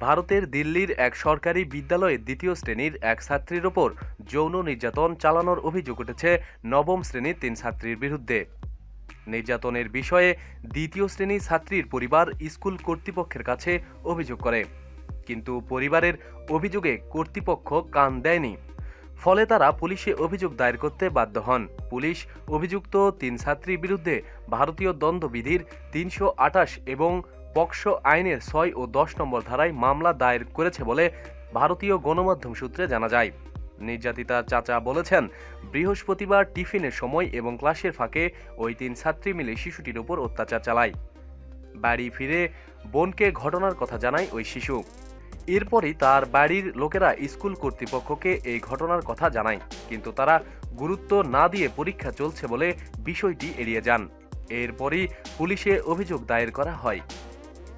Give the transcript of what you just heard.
ভারতের দিল্লির এক সরকারি বিদ্যালয়ে দ্বিতীয় শ্রেণির এক ছাত্রীর ওপর যৌন নির্যাতন চালানোর অভিযোগ উঠেছে নবম শ্রেণির তিন ছাত্রীর বিরুদ্ধে। নির্যাতনের বিষয়ে দ্বিতীয় শ্রেণির ছাত্রীর পরিবার স্কুল কর্তৃপক্ষের কাছে অভিযোগ করে। কিন্তু পরিবারের অভিযোগে কর্তৃপক্ষ কান দেয়নি। ফলে তারা পুলিশে অভিযোগ দায়ের করতে বাধ্য হন। পুলিশ অভিযুক্ত তিন ছাত্রীর বিরুদ্ধে ভারতীয় দ্বন্দ্ববিধির তিনশো আটাশ এবং পক্সো আইনের ছয় ও দশ নম্বর ধারায় মামলা দায়ের করেছে বলে ভারতীয় গণমাধ্যম সূত্রে জানা যায়। নির্যাতিতার চাচা বলেছেন, বৃহস্পতিবার টিফিনের সময় এবং ক্লাসের ফাঁকে ওই তিন ছাত্রী মিলে শিশুটির ওপর অত্যাচার চালায়। বাড়ি ফিরে বোনকে ঘটনার কথা জানায় ওই শিশু। এরপরই তার বাড়ির লোকেরা স্কুল কর্তৃপক্ষকে এই ঘটনার কথা জানায়, কিন্তু তারা গুরুত্ব না দিয়ে পরীক্ষা চলছে বলে বিষয়টি এড়িয়ে যান। এরপরই পুলিশে অভিযোগ দায়ের করা হয়।